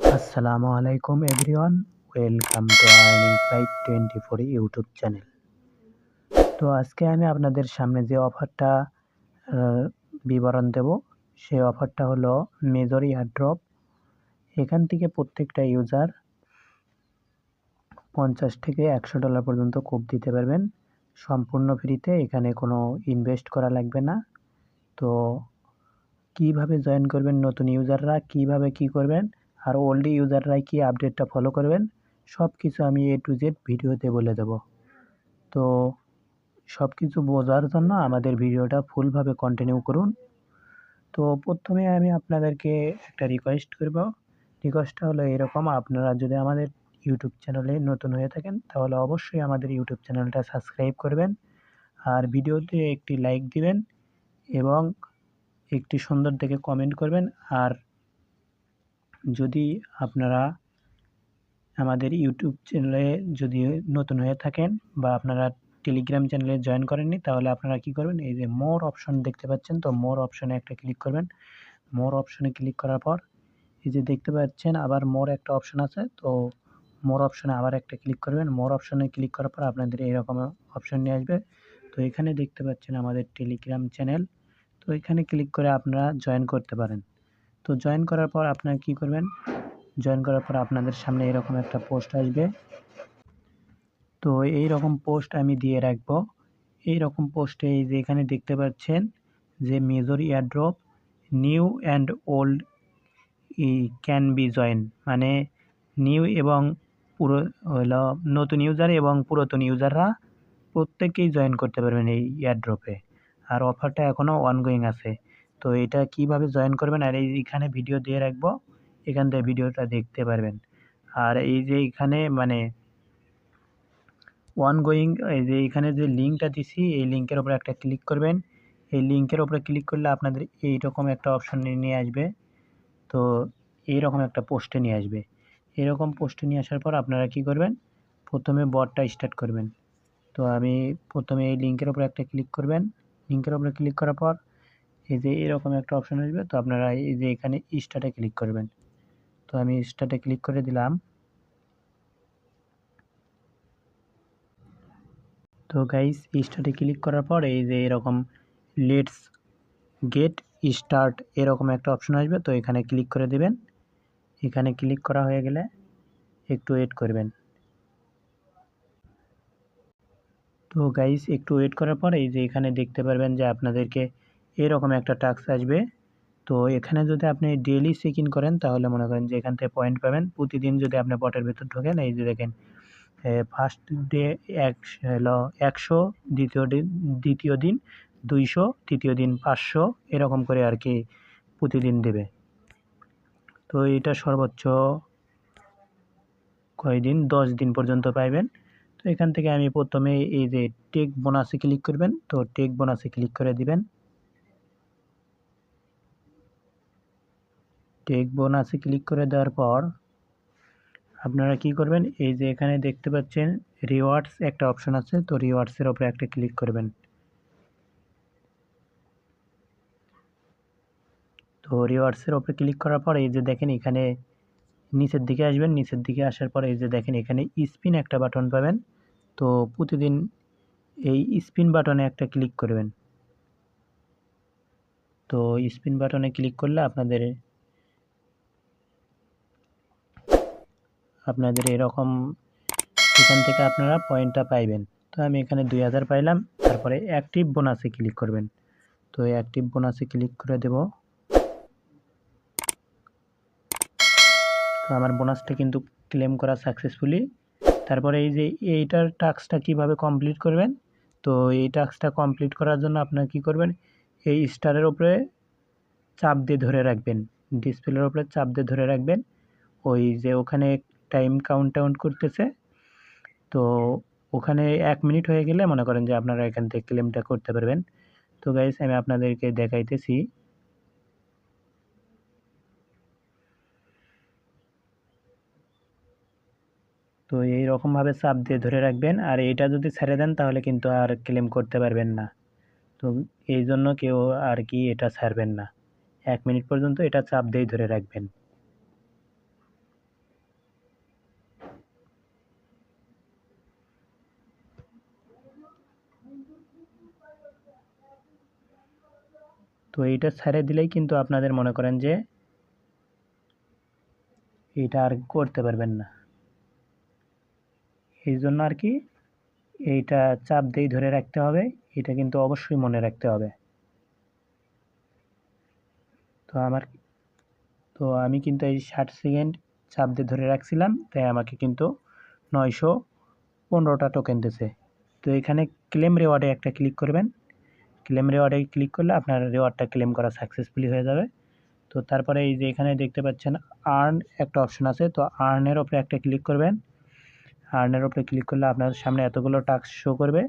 আসসালামু আলাইকুম everyone, welcome to Earning five twenty four YouTube channel. তো আজকে আমি আপনাদের সামনে যে অফারটা বিবরণ দেব, সেই অফারটা হলো মেজর ইয়ারড্রপ। এখান থেকে প্রত্যেকটা ইউজার পঞ্চাশ থেকে একশো ডলার পর্যন্ত কোপ দিতে পারবেন। সম্পূর্ণ ফ্রিতে এখানে কোনো ইনভেস্ট করা লাগবে না। তো কীভাবে জয়েন করবেন নতুন ইউজাররা, কীভাবে কি করবেন আর ওল্ড ইউজাররাই কি আপডেটটা ফলো করবেন সব কিছু আমি এ টু জেড ভিডিওতে বলে দেব। তো সব কিছু বোঝার জন্য আমাদের ভিডিওটা ফুলভাবে কন্টিনিউ করুন। তো প্রথমে আমি আপনাদেরকে একটা রিকোয়েস্ট করব। রিকোয়েস্টটা হলো এরকম, আপনারা যদি আমাদের ইউটিউব চ্যানেলে নতুন হয়ে থাকেন, তাহলে অবশ্যই আমাদের ইউটিউব চ্যানেলটা সাবস্ক্রাইব করবেন আর ভিডিওতে একটি লাইক দিবেন এবং একটি সুন্দর দেখে কমেন্ট করবেন আর যদি আপনারা আমাদের ইউটিউব চ্যানেলে যদি নতুন হয়ে থাকেন বা আপনারা টেলিগ্রাম চ্যানেলে জয়েন করেননি, তাহলে আপনারা কি করবেন? এই যে মোর অপশন দেখতে পাচ্ছেন, তো মোর অপশনে একটা ক্লিক করবেন। মোর অপশনে ক্লিক করার পর এই যে দেখতে পাচ্ছেন আবার মোর একটা অপশন আছে, তো মোর অপশনে আবার একটা ক্লিক করবেন। মোর অপশনে ক্লিক করার পর আপনাদের এরকম অপশন নিয়ে আসবে। তো এখানে দেখতে পাচ্ছেন আমাদের টেলিগ্রাম চ্যানেল তো এখানে ক্লিক করে আপনারা জয়েন করতে পারেন। তো জয়েন করার পর আপনারা কি করবেন? জয়েন করার পর আপনাদের সামনে এরকম একটা পোস্ট আসবে। তো এই রকম পোস্ট আমি দিয়ে রাখব। এই রকম পোস্টে এই যে এখানে দেখতে পাচ্ছেন যে major airdrop new and old E can be join মানে নিউ এবং পুরো হলো নতুন ইউজার এবং পুরাতন ইউজাররা প্রত্যেকেই জয়েন করতে পারবেন এই ইয়ারড্রপে আর অফারটা এখনও অনগোয়িং আছে। তো এটা কীভাবে জয়েন করবেন? আর এইখানে ভিডিও দিয়ে রাখব। এখান থেকে ভিডিওটা দেখতে পারবেন। আর এই যে এখানে মানে ওয়ান গোয়িং এই যে এখানে যে লিঙ্কটা দিছি, এই লিঙ্কের ওপরে একটা ক্লিক করবেন। এই লিঙ্কের ওপরে ক্লিক করলে আপনাদের এইরকম একটা অপশন নিয়ে আসবে। তো এইরকম একটা পোস্টে নিয়ে আসবে। এরকম পোস্টে নিয়ে আসার পর আপনারা কি করবেন? প্রথমে বটটা স্টার্ট করবেন। তো আমি প্রথমে এই লিঙ্কের ওপরে একটা ক্লিক করবেন। লিঙ্কের ওপরে ক্লিক করার পর এই যে এরকম একটা অপশন আসবে, তো আপনারা এই যে এখানে স্টার্টে ক্লিক করবেন। তো আমি স্টার্টে ক্লিক করে দিলাম। তো গাইস স্টার্টে ক্লিক করার পর এই যে এরকম লেটস গেট স্টার্ট এরকম একটা অপশন আসবে, তো এখানে ক্লিক করে দেবেন। এখানে ক্লিক করা হয়ে গেলে একটু ওয়েট করবেন। তো গাইস একটু ওয়েট করার পর এই যে এখানে দেখতে পারবেন যে আপনাদেরকে এরকম একটা টাস্ক আসবে। তো এখানে যদি আপনি ডেলি চেক ইন করেন, তাহলে মনে করেন যে এখান থেকে পয়েন্ট পাবেন। প্রতিদিন যদি আপনি বটের ভিতর ঢোকেন, এই যে দেখেন ফার্স্ট ডে এক হলো একশো, দ্বিতীয় দিন দ্বিতীয় দিন দুইশো, তৃতীয় দিন পাঁচশো, এরকম করে আর কি প্রতিদিন দেবে। তো এটা সর্বোচ্চ কয়দিন দশ দিন পর্যন্ত পাইবেন। তো এখান থেকে আমি প্রথমে এই যে টেক বোনাসে ক্লিক করবেন। তো টেক বোনাসে ক্লিক করে দিবেন। টেক বোনাসে ক্লিক করে দেওয়ার পর আপনারা কি করবেন? এই যে এখানে দেখতে পাচ্ছেন রিওয়ার্ডস একটা অপশন আছে, তো রিওয়ার্ডসের ওপরে একটা ক্লিক করবেন। তো রিওয়ার্ডসের ওপরে ক্লিক করার পর এই যে দেখেন এখানে নিচের দিকে আসবেন, নিচের দিকে আসার পর এই যে দেখেন এখানে স্পিন একটা বাটন পাবেন। তো প্রতিদিন এই স্পিন বাটনে একটা ক্লিক করবেন। তো স্পিন বাটনে ক্লিক করলে আপনাদের আপনাদের এরকম এখান থেকে আপনারা পয়েন্টটা পাইবেন। তো আমি এখানে দুই হাজার পাইলাম, তারপরে অ্যাক্টিভ বোনাসে ক্লিক করবেন। তো অ্যাক্টিভ বোনাসে ক্লিক করে দেব। তো আমার বোনাসটা কিন্তু ক্লেম করা সাকসেসফুলি তারপরে এই যে এইটার টাস্কটা কীভাবে কমপ্লিট করবেন? তো এই টাস্কটা কমপ্লিট করার জন্য আপনার কি করবেন? এই স্টারের ওপরে চাপ দিয়ে ধরে রাখবেন। ডিসপ্লের ওপরে চাপ দিয়ে ধরে রাখবেন। ওই যে ওখানে টাইম কাউন্ট টাউন্ট করতেছে। তো ওখানে এক মিনিট হয়ে গেলে মনে করেন যে আপনারা এখান থেকে ক্লেমটা করতে পারবেন। তো গাইস আমি আপনাদেরকে দেখাইতেছি। তো এই রকমভাবে চাপ দিয়ে ধরে রাখবেন। আর এটা যদি ছেড়ে দেন তাহলে কিন্তু আর ক্লেম করতে পারবেন না। তো এই জন্য কেউ আর কি এটা ছাড়বেন না। এক মিনিট পর্যন্ত এটা চাপ দিয়েই ধরে রাখবেন। তো এইটা ছেড়ে দিলেই কিন্তু আপনাদের মনে করেন যে এটা আর করতে পারবেন না। এই জন্য আর কি এইটা চাপ দিয়ে ধরে রাখতে হবে, এটা কিন্তু অবশ্যই মনে রাখতে হবে। তো আমার, তো আমি কিন্তু এই ষাট সেকেন্ড চাপ দিয়ে ধরে রাখছিলাম, তাই আমাকে কিন্তু নয়শো পনেরোটা টোকেন দিছে তো এখানে ক্লেম রেওয়ার্ডে একটা ক্লিক করবেন। ক্লেম রেওয়ার্ডে ক্লিক করলে আপনার রেওয়ার্ডটা ক্লেম করা সাকসেসফুলি হয়ে যাবে। তো তারপরে এই যে এখানে দেখতে পাচ্ছেন আর্ন একটা অপশন আছে, তো আর্নের ওপরে একটা ক্লিক করবেন। আর্নের ওপরে ক্লিক করলে আপনার সামনে এতগুলো টাস্ক শো করবে।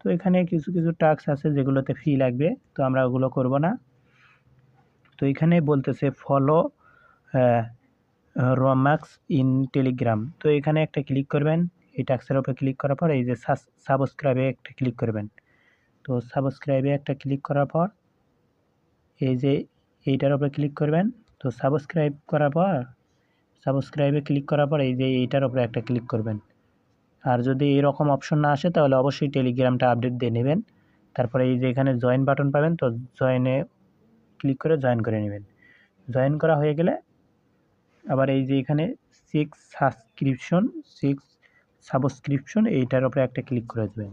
তো এখানে কিছু কিছু টাস্ক আছে যেগুলোতে ফি লাগবে, তো আমরা ওগুলো করব না। তো এখানে বলতেছে ফলো রোম্যাক্স ইন টেলিগ্রাম তো এখানে একটা ক্লিক করবেন, এই টাক্সের ওপরে ক্লিক করার পর এই যে সাবস্ক্রাইবে একটা ক্লিক করবেন। তো সাবস্ক্রাইবে একটা ক্লিক করার পর, এই যে এইটার উপরে ক্লিক করবেন, তো সাবস্ক্রাইব করার পর সাবস্ক্রাইবে ক্লিক করার পর এই যে এইটার উপরে একটা ক্লিক করবেন। আর যদি এরকম অপশন না আসে, তাহলে অবশ্যই টেলিগ্রামটা আপডেট দিয়ে নেবেন। তারপরে এই যে এখানে জয়েন বাটন পাবেন, তো জয়েনে ক্লিক করে জয়েন করে নেবেন। জয়েন করা হয়ে গেলে আবার এই যে এখানে সিক্স সাবস্ক্রিপশন সিক্স সাবস্ক্রিপশন এইটার উপরে একটা ক্লিক করে দেবেন।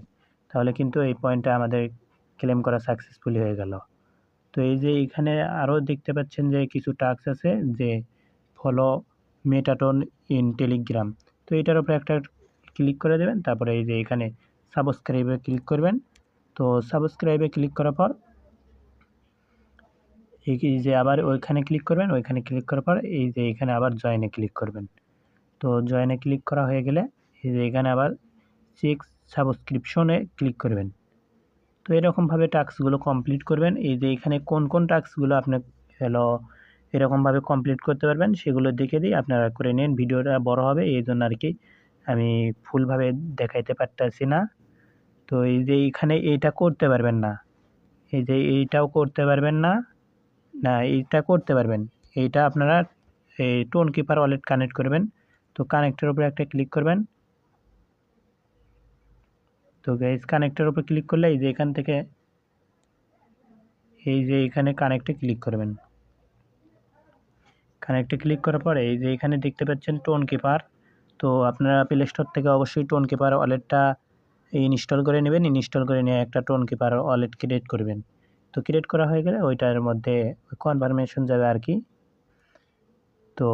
তাহলে কিন্তু এই পয়েন্টটা আমাদের ক্লেম করা সাকসেসফুলি হয়ে গেল। তো এই যে এখানে আরও দেখতে পাচ্ছেন যে কিছু টাস্ক আছে যে ফলো মেটাটন ইন টেলিগ্রাম তো এটার উপরে একটা ক্লিক করে দেবেন, তারপরে এই যে এখানে সাবস্ক্রাইবে ক্লিক করবেন। তো সাবস্ক্রাইবে ক্লিক করার পর এই যে আবার ওইখানে ক্লিক করবেন, ওইখানে ক্লিক করার পর এই যে এখানে আবার জয়েনে ক্লিক করবেন। তো জয়েনে ক্লিক করা হয়ে গেলে এই যে এখানে আবার চেক সাবস্ক্রিপশনে ক্লিক করবেন। তো এরকমভাবে টাস্কগুলো কমপ্লিট করবেন। এই যে এখানে কোন কোন টাস্কগুলো আপনি, হলো, এরকমভাবে কমপ্লিট করতে পারবেন, সেগুলো দেখে দিই আপনারা করে নিন। ভিডিওটা বড় হবে, এই জন্য আর কি আমি ফুলভাবে দেখাইতে পারতেছি না। তো এই যে এইখানে এইটা করতে পারবেন না। এই যে এইটাও করতে পারবেন না। না, এইটা করতে পারবেন। এইটা আপনারা, এই টোন কিপার ওয়ালেট কানেক্ট করবেন। তো কানেক্টের উপরে একটা ক্লিক করবেন। তো গাইজ কানেক্টের উপরে ক্লিক করলে এই যে এখান থেকে এই যে এখানে কানেক্টে ক্লিক করবেন। কানেক্টে ক্লিক করার পরে এই যে এখানে দেখতে পাচ্ছেন টোন কিপার তো আপনারা প্লে স্টোর থেকে অবশ্যই টোন কিপার ওয়ালেটটা ইনস্টল করে নেবেন। ইনস্টল করে নিয়ে একটা টোন কিপার ওয়ালেট ক্রিয়েট করবেন। তো ক্রিয়েট করা হয়ে গেলে ওইটার মধ্যে কনফার্মেশন যাবে আর কি। তো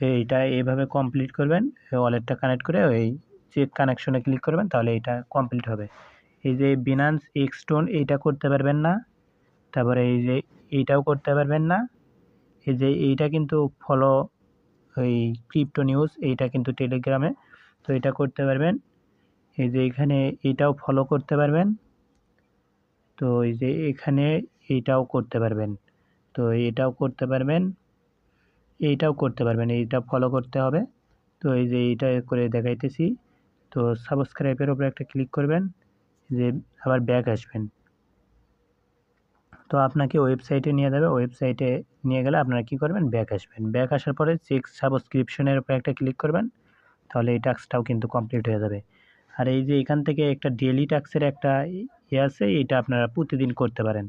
এইটা এইভাবে কমপ্লিট করবেন ওয়ালেটটা কানেক্ট করে ওই চেক কানেকশনে ক্লিক করবেন, তাহলে এটা কমপ্লিট হবে। এই যে বিনান্স এক্সটোন এইটা করতে পারবেন না, তারপরে এই যে এইটাও করতে পারবেন না, এই যে এইটা কিন্তু ফলো ওই ক্রিপ্টো নিউজ এইটা কিন্তু টেলিগ্রামে তো এটা করতে পারবেন। এই যে এখানে এইটাও ফলো করতে পারবেন, তো এই যে এখানে এইটাও করতে পারবেন, তো এটাও করতে পারবেন, এইটাও করতে পারবেন, এইটা ফলো করতে হবে। তো এই যে এইটা করে দেখাইতেছি। তো সাবস্ক্রাইবের উপরে একটা ক্লিক করবেন, যে আবার ব্যাক আসবেন। তো আপনাকে ওয়েবসাইটে নিয়ে যাবে ওয়েবসাইটে নিয়ে গেলে আপনারা কি করবেন? ব্যাক আসবেন। ব্যাক আসার পরে চেক সাবস্ক্রিপশনের উপরে একটা ক্লিক করবেন, তাহলে এই টাস্কটাও কিন্তু কমপ্লিট হয়ে যাবে। আর এই যে এখান থেকে একটা ডেলি টাস্কের একটা ইয়ে আছে, এটা আপনারা প্রতিদিন করতে পারেন।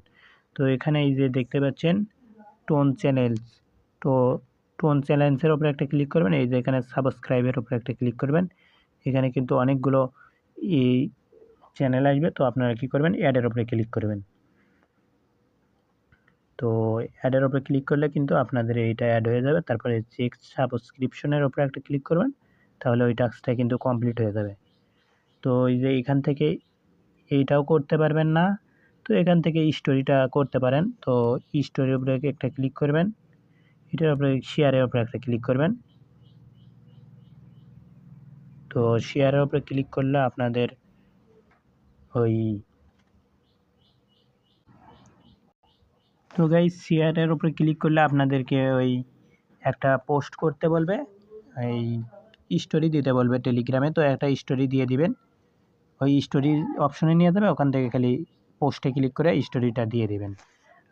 তো এখানে এই যে দেখতে পাচ্ছেন টোন চ্যানেলস তো টোন চ্যানেলসের উপরে একটা ক্লিক করবেন, এই যে এখানে সাবস্ক্রাইবের উপরে একটা ক্লিক করবেন। এখানে কিন্তু অনেকগুলো এই চ্যানেল আসবে, তো আপনারা কি করবেন? অ্যাডের ওপরে ক্লিক করবেন। তো অ্যাডের ওপরে ক্লিক করলে কিন্তু আপনাদের এইটা অ্যাড হয়ে যাবে। তারপরে চেক সাবস্ক্রিপশনের ওপরে একটা ক্লিক করবেন, তাহলে ওই টাস্কটা কিন্তু কমপ্লিট হয়ে যাবে। তো এই যে এখান থেকে এইটাও করতে পারবেন না, তো এখান থেকে স্টোরিটা করতে পারেন। তো স্টোরির উপরে একটা ক্লিক করবেন, এটার উপরে শেয়ারের উপরে একটা ক্লিক করবেন। তো শেয়ারের উপরে ক্লিক করলে আপনাদের ওই তো গাই শেয়ারের উপরে ক্লিক করলে আপনাদেরকে ওই একটা পোস্ট করতে বলবে, এই স্টোরি দিতে বলবে টেলিগ্রামে তো একটা স্টোরি দিয়ে দিবেন। ওই স্টোরি অপশনে নিয়ে যাবে, ওখান থেকে খালি পোস্টে ক্লিক করে স্টোরিটা দিয়ে দিবেন।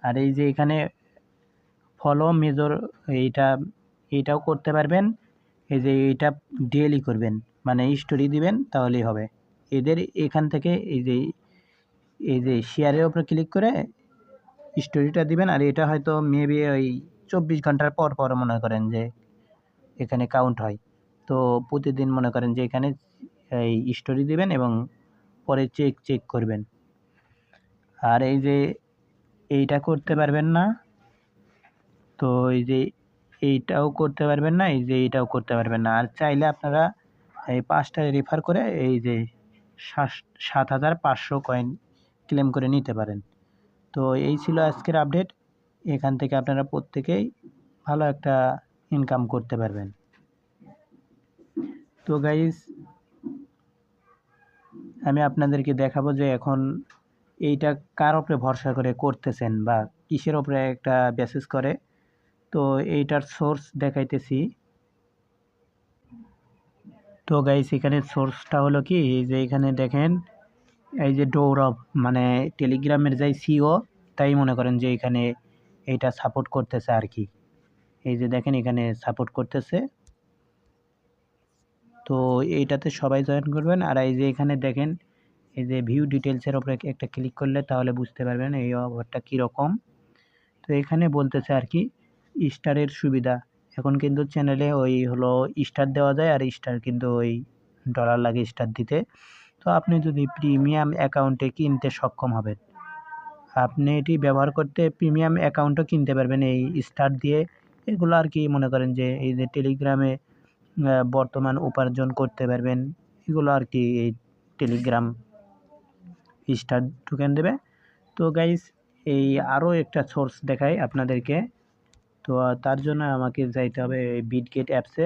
আর এই যে এখানে ফলো মেজর এইটা, এইটাও করতে পারবেন, এই যে এইটা ডেলি করবেন। মানে স্টোরি দিবেন, তাহলেই হবে। এদের এখান থেকে এই যে এই যে শেয়ারের উপরে ক্লিক করে স্টোরিটা দিবেন, আর এটা হয়তো মেবি ওই চব্বিশ ঘণ্টার পর পর মনে করেন যে এখানে কাউন্ট হয়। তো প্রতিদিন মনে করেন যে এখানে এই স্টোরি দিবেন এবং পরে চেক চেক করবেন। আর এই যে এইটা করতে পারবেন না, তো এই যে এইটাও করতে পারবেন না, এই যে এইটাও করতে পারবেন না। আর চাইলে আপনারা এই পাঁচটা রেফার করে এই যে সাত হাজার পাঁচশো কয়েন ক্লেম করে নিতে পারেন। তো এই ছিল আজকের আপডেট এখান থেকে আপনারা প্রত্যেকেই ভালো একটা ইনকাম করতে পারবেন। তো গাইজ আমি আপনাদেরকে দেখাবো যে এখন এইটা কার ওপরে ভরসা করে করতেছেন বা কিসের ওপরে একটা বেসিস করে। তো এইটার সোর্স দেখাইতেছি। তো গাইস এখানে সোর্সটা হলো কি? এই যে এখানে দেখেন, এই যে ডৌরব মানে টেলিগ্রামের যাই সিও তাই মনে করেন যে এখানে এইটা সাপোর্ট করতেছে আর কি। এই যে দেখেন, এখানে সাপোর্ট করতেছে। তো এইটাতে সবাই জয়েন করবেন। আর এই যে এখানে দেখেন, এই যে ভিউ ডিটেলসের ওপরে একটা ক্লিক করলে তাহলে বুঝতে পারবেন এই অফারটা কীরকম। তো এখানে বলতেছে আর কি স্টারের সুবিধা। এখন কিন্তু চ্যানেলে ওই হলো স্টার দেওয়া যায় আর স্টার কিন্তু ওই ডলার লাগে স্টার দিতে। তো আপনি যদি প্রিমিয়াম অ্যাকাউন্টে কিনতে সক্ষম হবেন, আপনি এটি ব্যবহার করতে প্রিমিয়াম অ্যাকাউন্টও কিনতে পারবেন এই স্টার দিয়ে। এগুলো আর কি মনে করেন যে এই যে টেলিগ্রামে বর্তমান উপার্জন করতে পারবেন, এগুলো আর কি এই টেলিগ্রাম স্টার টোকেন দেবে। তো গাইস এই আরও একটা সোর্স দেখাই আপনাদেরকে। তো তার জন্য আমাকে যাইতে হবে বিটগেট অ্যাপসে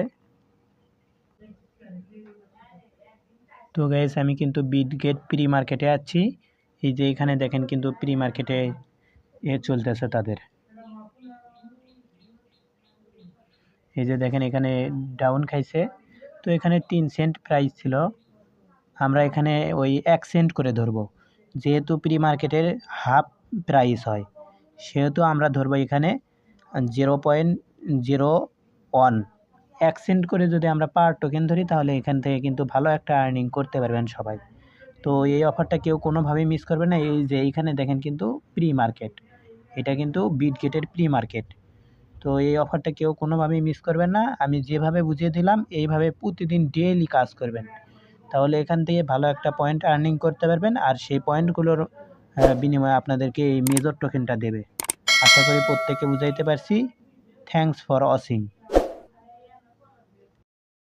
তো গাইস আমি কিন্তু বিটগেট প্রি মার্কেটে আছি। এই যে এখানে দেখেন কিন্তু প্রি মার্কেটে এ চলতেছে তাদের। এই যে দেখেন এখানে ডাউন খাইছে। তো এখানে তিন সেন্ট প্রাইস ছিল। আমরা এখানে ওই এক সেন্ট করে ধরবো। যেহেতু প্রি মার্কেটের হাফ প্রাইস হয়, সেহেতু আমরা ধরবো এখানে জিরো পয়েন্ট জিরো ওয়ান এক সেন্ট করে যদি আমরা পার টোকেন ধরি, তাহলে এখান থেকে কিন্তু ভালো একটা আর্নিং করতে পারবেন সবাই। তো এই অফারটা কেউ কোনোভাবেই মিস করবে না। এই যে এইখানে দেখেন কিন্তু প্রি মার্কেট এটা কিন্তু বিট গেটের প্রি মার্কেট তো এই অফারটা কেউ কোনোভাবেই মিস করবেন না। আমি যেভাবে বুঝিয়ে দিলাম, এইভাবে প্রতিদিন ডেইলি কাজ করবেন। তাহলে এখান থেকে ভালো একটা পয়েন্ট আর্নিং করতে পারবেন। আর সেই পয়েন্টগুলোর বিনিময়ে আপনাদেরকে এই মেজর টোকেনটা দেবে। আশা করি প্রত্যেককে বুঝাইতে পারছি। Thanks for watching